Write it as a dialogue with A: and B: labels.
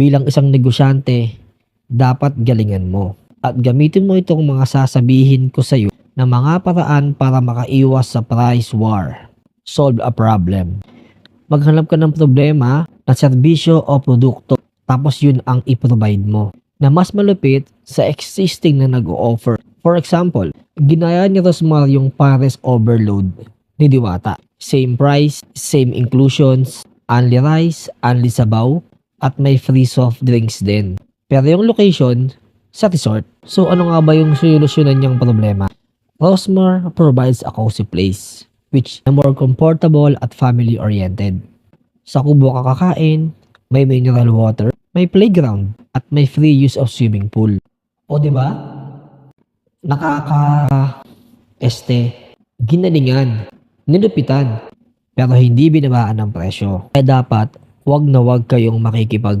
A: Bilang isang negosyante, dapat galingan mo. At gamitin mo itong mga sasabihin ko sa iyo na mga paraan para makaiwas sa price war. Solve a problem. Maghanap ka ng problema na serbisyo o produkto tapos yun ang i-provide mo na mas malupit sa existing na nag-o-offer. For example, ginaya ni Rosmar yung Pares Overload ni Diwata. Same price, same inclusions, only rice, only sabaw, at may free soft drinks din. Pero yung location, sa resort. So ano nga ba yung solusyonan niyang problema? Rosmar provides a cozy place, which is more comfortable at family-oriented. Sa kubo ka kakain, may mineral water, may playground, at may free use of swimming pool. O di ba? Nakaka este ginalingan, nilupitan, pero hindi binabaan ng presyo. Kaya dapat, wag na wag kayong makikipag